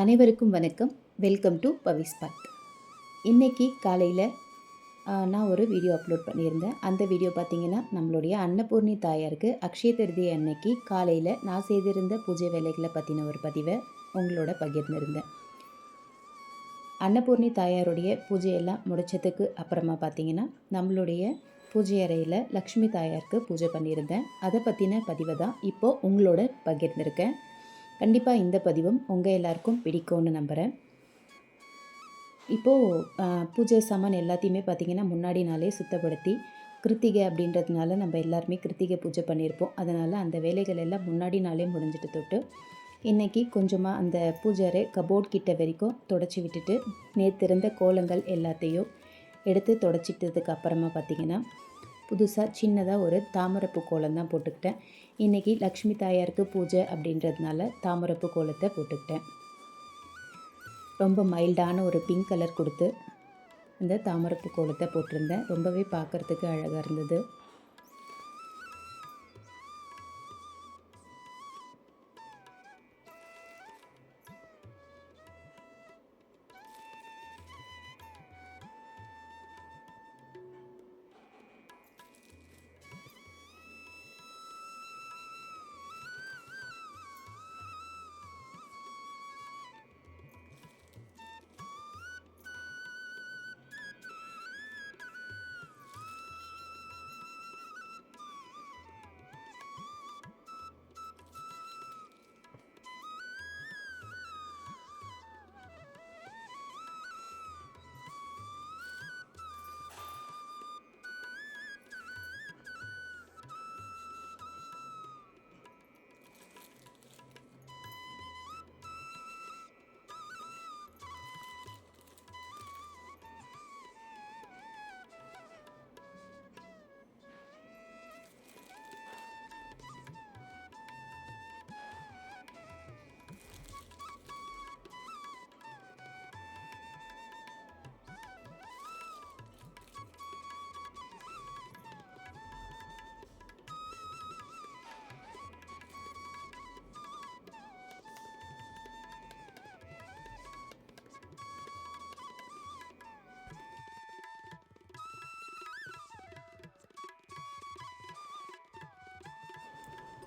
அனைவருக்கும் வணக்கம். Welcome to பவிஸ் பாட் இன்றைக்கி காலையில் நான் ஒரு வீடியோ அப்லோட் பண்ணியிருந்தேன். அந்த வீடியோ பார்த்தீங்கன்னா நம்மளுடைய அன்னபூர்ணி தாயாருக்கு அக்ஷய திருதி அன்னைக்கு காலையில் நான் செய்திருந்த பூஜை வேலைகளை பற்றின ஒரு பதிவை உங்களோட பகிர்ந்திருந்தேன். அன்னபூர்ணி தாயாருடைய பூஜையெல்லாம் முடித்ததுக்கு அப்புறமா பார்த்தீங்கன்னா நம்மளுடைய பூஜை அறையில் லக்ஷ்மி தாயாருக்கு பூஜை பண்ணியிருந்தேன். அதை பற்றின பதிவை தான் இப்போது உங்களோட பகிர்ந்திருக்கேன். கண்டிப்பாக இந்த பதிவும் உங்கள் எல்லாருக்கும் பிடிக்கும்னு நம்புகிறேன் இப்போது பூஜை சாமான் எல்லாத்தையுமே பார்த்திங்கன்னா முன்னாடி நாளே சுத்தப்படுத்தி கிருத்திகை அப்படின்றதுனால நம்ம எல்லாருமே கிருத்திகை பூஜை பண்ணியிருப்போம் அதனால் அந்த வேலைகள் எல்லாம் முன்னாடி நாளே முடிஞ்சிட்டு தொட்டு இன்றைக்கி கொஞ்சமாக அந்த பூஜாரை கபோர்ட் கிட்ட வரைக்கும் தொடச்சி விட்டுட்டு நேற்றிருந்த கோலங்கள் எல்லாத்தையும் எடுத்து தொடச்சிட்டதுக்கு அப்புறமா பார்த்திங்கன்னா புதுசாக சின்னதாக ஒரு தாமரைப்பூ கோலம் தான் போட்டுக்கிட்டேன். இன்றைக்கி லக்ஷ்மி தாயாருக்கு பூஜை அப்படின்றதுனால தாமரப்பு கோலத்தை போட்டுக்கிட்டேன். ரொம்ப மைல்டான ஒரு பிங்க் கலர் கொடுத்து இந்த தாமரப்பு கோலத்தை போட்டிருந்தேன். ரொம்பவே பார்க்குறதுக்கு அழகாக இருந்தது.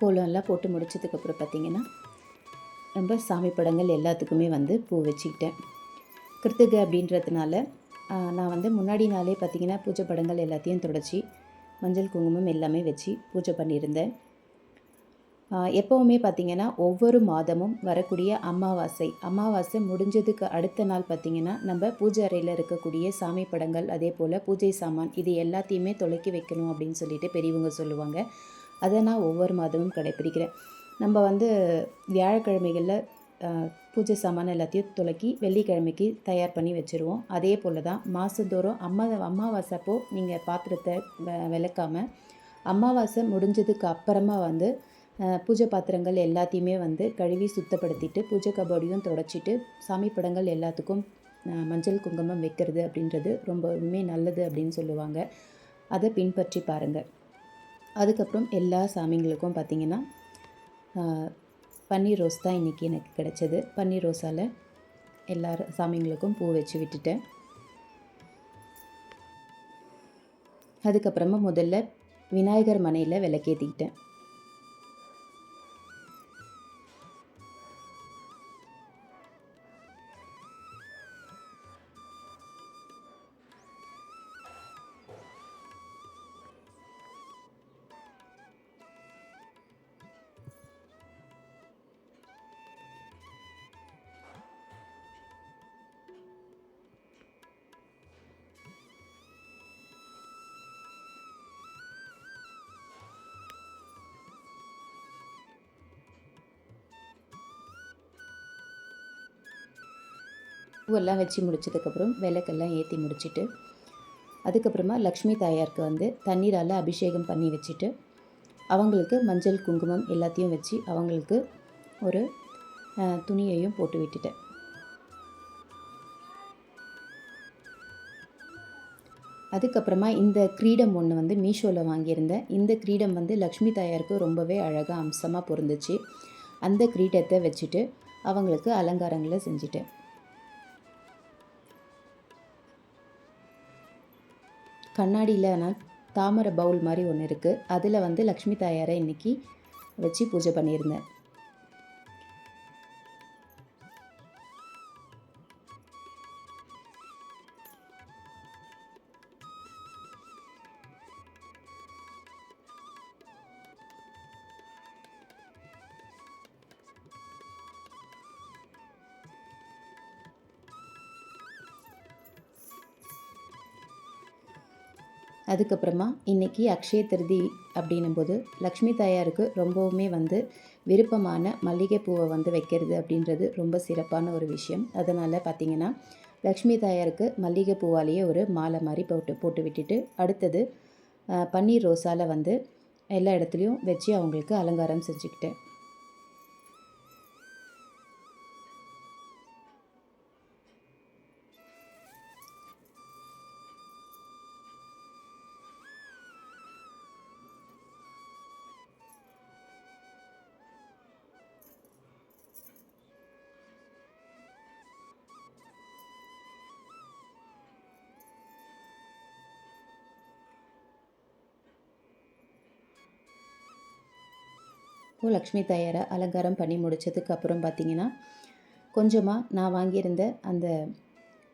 கோலம்லாம் போட்டு முடிச்சதுக்கப்புறம் பார்த்திங்கன்னா நம்ம சாமி படங்கள் எல்லாத்துக்குமே வந்து பூ வச்சுக்கிட்டேன். கிருத்திகை அப்படின்றதுனால நான் வந்து முன்னாடி நாளே பார்த்திங்கன்னா பூஜை படங்கள் எல்லாத்தையும் தொடச்சி மஞ்சள் குங்குமம் எல்லாமே வச்சு பூஜை பண்ணியிருந்தேன். எப்போவுமே பார்த்திங்கன்னா ஒவ்வொரு மாதமும் வரக்கூடிய அமாவாசை அமாவாசை முடிஞ்சதுக்கு அடுத்த நாள் பார்த்திங்கன்னா நம்ம பூஜை அறையில் இருக்கக்கூடிய சாமி படங்கள் அதே போல் பூஜை சாமான் இது எல்லாத்தையுமே தொலைக்கி வைக்கணும் அப்படின்னு சொல்லிட்டு பெரியவங்க சொல்லுவாங்க. அதை நான் ஒவ்வொரு மாதமும் கடைப்பிடிக்கிறேன். நம்ம வந்து வியாழக்கிழமைகளில் பூஜை சாமான் எல்லாத்தையும் துளக்கி வெள்ளிக்கிழமைக்கு தயார் பண்ணி வச்சுருவோம். அதே போல் தான் மாதந்தோறும் அம்மா அமாவாசை அப்போது நீங்கள் பாத்திரத்தை விளக்காமல் அமாவாசை முடிஞ்சதுக்கு அப்புறமா வந்து பூஜை பாத்திரங்கள் எல்லாத்தையுமே வந்து கழுவி சுத்தப்படுத்திட்டு பூஜை கபடியும் தொடச்சிட்டு சாமி படங்கள் எல்லாத்துக்கும் மஞ்சள் குங்குமம் வைக்கிறது அப்படின்றது ரொம்பவுமே நல்லது அப்படின்னு சொல்லுவாங்க. அதை பின்பற்றி பாருங்கள் அதுக்கப்புறம் எல்லா சாமிங்களுக்கும் பார்த்திங்கன்னா பன்னீர் ரோஸ் தான் இன்றைக்கி எனக்கு கிடச்சது. பன்னீர் ரோஸால் எல்லா சாமிங்களுக்கும் பூ வச்சு விட்டுட்டேன். அதுக்கப்புறமா முதல்ல விநாயகர் மனையில் விளக்கேற்றிக்கிட்டேன் பூவெல்லாம் வச்சு முடிச்சதுக்கப்புறம் விளக்கெல்லாம் ஏற்றி முடிச்சுட்டு அதுக்கப்புறமா லக்ஷ்மி தாயாருக்கு வந்து தண்ணீரால் அபிஷேகம் பண்ணி வச்சுட்டு அவங்களுக்கு மஞ்சள் குங்குமம் எல்லாத்தையும் வச்சு அவங்களுக்கு ஒரு துணியையும் போட்டு விட்டுட்டேன். அதுக்கப்புறமா இந்த கிரீடம் ஒன்று வந்து மீஷோவில் வாங்கியிருந்தேன். இந்த கிரீடம் வந்து லக்ஷ்மி தாயாருக்கு ரொம்பவே அழகாக அம்சமாக பொருந்துச்சு. அந்த கிரீடத்தை வச்சுட்டு அவங்களுக்கு அலங்காரங்களை செஞ்சுட்டேன். கண்ணாடியில் நான் தாமரை பவுல் மாதிரி ஒன்று இருக்குது அதில் வந்து லக்ஷ்மி தாயாரை இன்றைக்கி வச்சு பூஜை பண்ணியிருந்தேன். அதுக்கப்புறமா இன்றைக்கி அக்ஷய திருதி அப்படின்னும் போது லக்ஷ்மி தாயாருக்கு ரொம்பவுமே வந்து விருப்பமான மல்லிகைப்பூவை வந்து வைக்கிறது அப்படின்றது ரொம்ப சிறப்பான ஒரு விஷயம். அதனால் பார்த்திங்கன்னா லக்ஷ்மி தாயாருக்கு மல்லிகைப்பூவாலேயே ஒரு மாலை மாதிரி போட்டு போட்டு விட்டுட்டு அடுத்தது பன்னீர் ரோஸால் வந்து எல்லா இடத்துலையும் வச்சு அவங்களுக்கு அலங்காரம் செஞ்சுக்கிட்டேன். இப்போது லக்ஷ்மி தாயாரை அலங்காரம் பண்ணி முடித்ததுக்கு அப்புறம் பார்த்திங்கன்னா கொஞ்சமாக நான் வாங்கியிருந்த அந்த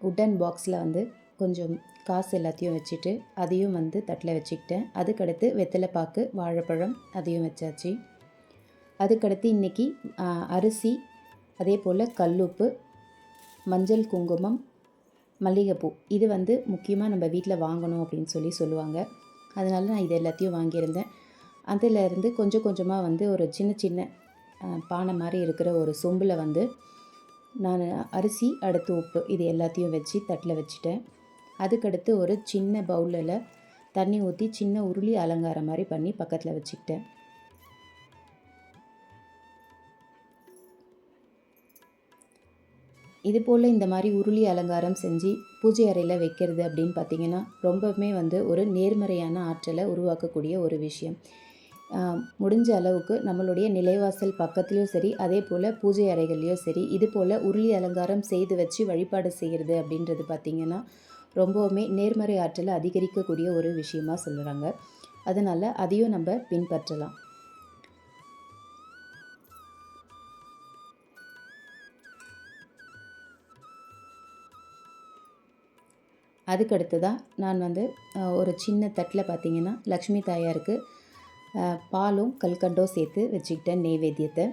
உட்டன் பாக்ஸில் வந்து கொஞ்சம் காசு எல்லாத்தையும் வச்சுட்டு அதையும் வந்து தட்டில் வச்சுக்கிட்டேன். அதுக்கடுத்து வெத்தலை பாக்கு வாழைப்பழம் அதையும் வச்சாச்சு. அதுக்கடுத்து இன்றைக்கி அரிசி அதே போல் கல்லுப்பு மஞ்சள் குங்குமம் மல்லிகைப்பூ. இது வந்து முக்கியமாக நம்ம வீட்டில் வாங்கணும் அப்படின்னு சொல்லி சொல்லுவாங்க. அதனால நான் இது எல்லாத்தையும் வாங்கியிருந்தேன். அதிலேருந்து கொஞ்சம் கொஞ்சமாக வந்து ஒரு சின்ன சின்ன பானை மாதிரி இருக்கிற ஒரு சொம்பில் வந்து நான் அரிசி அடுத்து உப்பு இது எல்லாத்தையும் வச்சு தட்டில் வச்சுட்டேன். அதுக்கடுத்து ஒரு சின்ன பவுலில் தண்ணி ஊற்றி சின்ன உருளி அலங்காரம் மாதிரி பண்ணி பக்கத்தில் வச்சுக்கிட்டேன். இது போல் இந்த மாதிரி உருளி அலங்காரம் செஞ்சு பூஜை அறையில் வைக்கிறது அப்படின்னு பார்த்திங்கன்னா ரொம்பவுமே வந்து ஒரு நேர்மறையான ஆற்றலை உருவாக்கக்கூடிய ஒரு விஷயம். முடிஞ்ச அளவுக்கு நம்மளுடைய நிலைவாசல் பக்கத்துலேயும் சரி அதே போல் பூஜை அறைகள்லேயும் சரி இது போல் உருளி அலங்காரம் செய்து வச்சு வழிபாடு செய்கிறது அப்படின்றது பார்த்திங்கன்னா ரொம்பவுமே நேர்மறை ஆற்றலை அதிகரிக்கக்கூடிய ஒரு விஷயமாக சொல்கிறாங்க அதனால் அதையும் நம்ம பின்பற்றலாம். அதுக்கடுத்து தான் நான் வந்து ஒரு சின்ன தட்டில் பார்த்திங்கன்னா லக்ஷ்மி தாயாருக்கு பாலும் கல்கண்டும் சேர்த்து வச்சுக்கிட்டேன் நெய்வேத்தியத்தை.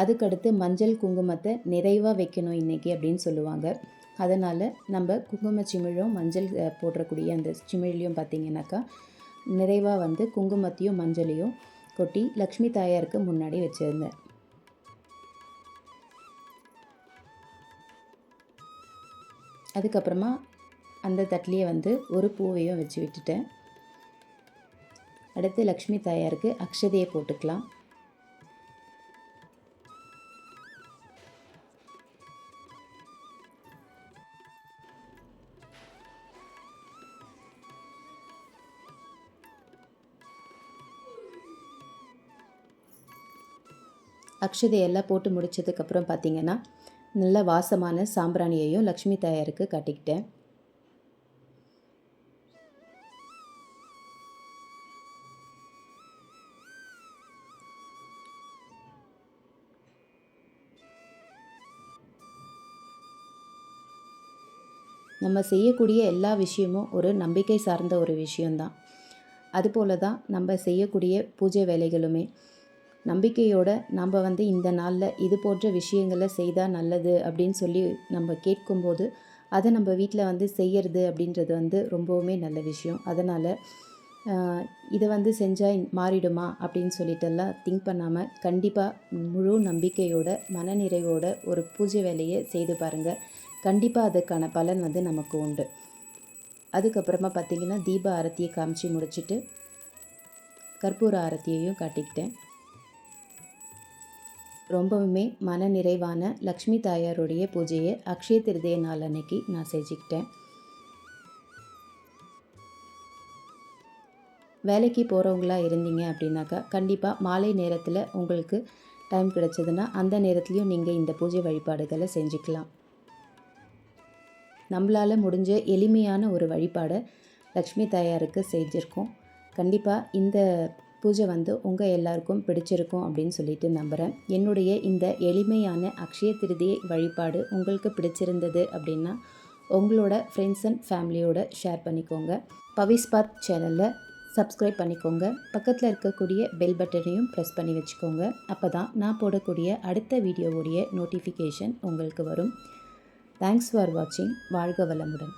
அதுக்கடுத்து மஞ்சள் குங்குமத்தை நிறைவாக வைக்கணும் இன்றைக்கி அப்படின்னு சொல்லுவாங்க. அதனால் நம்ம குங்கும சிமிழும் மஞ்சள் போடுறக்கூடிய அந்த சிமிழ்லையும் பார்த்திங்கனாக்கா நிறைவாக வந்து குங்குமத்தையும் மஞ்சளையும் கொட்டி லக்ஷ்மி தாயாருக்கு முன்னாடி வச்சுருந்தேன். அதுக்கப்புறமா அந்த தட்டிலேயே வந்து ஒரு பூவையும் வச்சு விட்டுட்டேன். அடுத்து லக்ஷ்மி தாயாருக்கு அக்ஷதையை போட்டுக்கலாம். அக்ஷதையெல்லாம் போட்டு முடித்ததுக்கப்புறம் பார்த்திங்கன்னா நல்ல வாசமான சாம்பிராணியையும் லக்ஷ்மி தாயாருக்கு கட்டிக்கிட்டேன். நம்ம செய்யக்கூடிய எல்லா விஷயமும் ஒரு நம்பிக்கை சார்ந்த ஒரு விஷயந்தான் அதுபோல தான் நம்ம செய்யக்கூடிய பூஜை வேலைகளுமே. நம்பிக்கையோடு நம்ம வந்து இந்த நாளில் இது போன்ற விஷயங்களை செய்தால் நல்லது அப்படின்னு சொல்லி நம்ம கேட்கும்போது அதை நம்ம வீட்டில் வந்து செய்யறது அப்படின்றது வந்து ரொம்பவுமே நல்ல விஷயம். அதனால் இதை வந்து செஞ்சால் மாறிடுமா அப்படின்னு சொல்லிட்டெல்லாம் திங்க் பண்ணாமல் கண்டிப்பாக முழு நம்பிக்கையோட மனநிறைவோட ஒரு பூஜை வேலையை செய்து பாருங்கள் கண்டிப்பாக அதுக்கான பலன் வந்து நமக்கு உண்டு. அதுக்கப்புறமா பார்த்திங்கன்னா தீப ஆரத்தியை காமிச்சு முடிச்சுட்டு கற்பூர ஆரத்தியையும் காட்டிக்கிட்டேன். ரொம்பவுமே மன நிறைவான லக்ஷ்மி தாயாருடைய பூஜையை அக்ஷய திருதய நாள் அன்னைக்கு நான் செஞ்சுக்கிட்டேன். வேலைக்கு போகிறவங்களா இருந்தீங்க அப்படின்னாக்கா கண்டிப்பாக மாலை நேரத்தில் உங்களுக்கு டைம் கிடச்சதுன்னா அந்த நேரத்துலையும் நீங்கள் இந்த பூஜை வழிபாடுகளை செஞ்சுக்கலாம். நம்மளால் முடிஞ்ச எளிமையான ஒரு வழிபாடை லக்ஷ்மி தாயாருக்கு செஞ்சுருக்கோம். கண்டிப்பாக இந்த பூஜை வந்து உங்கள் எல்லாருக்கும் பிடிச்சிருக்கும் அப்படின்னு சொல்லிட்டு நம்புகிறேன் என்னுடைய இந்த எளிமையான அக்ஷய திருதியை வழிபாடு உங்களுக்கு பிடிச்சிருந்தது அப்படின்னா உங்களோட ஃப்ரெண்ட்ஸ் அண்ட் ஃபேமிலியோட ஷேர் பண்ணிக்கோங்க. பவிஸ்பாத் சேனலில் சப்ஸ்கிரைப் பண்ணிக்கோங்க. பக்கத்தில் இருக்கக்கூடிய பெல் பட்டனையும் ப்ரெஸ் பண்ணி வச்சுக்கோங்க. அப்போ தான் நான் போடக்கூடிய அடுத்த வீடியோவுடைய நோட்டிஃபிகேஷன் உங்களுக்கு வரும். தேங்க்ஸ் ஃபார் வாட்சிங் வாழ்க வளமுடன்.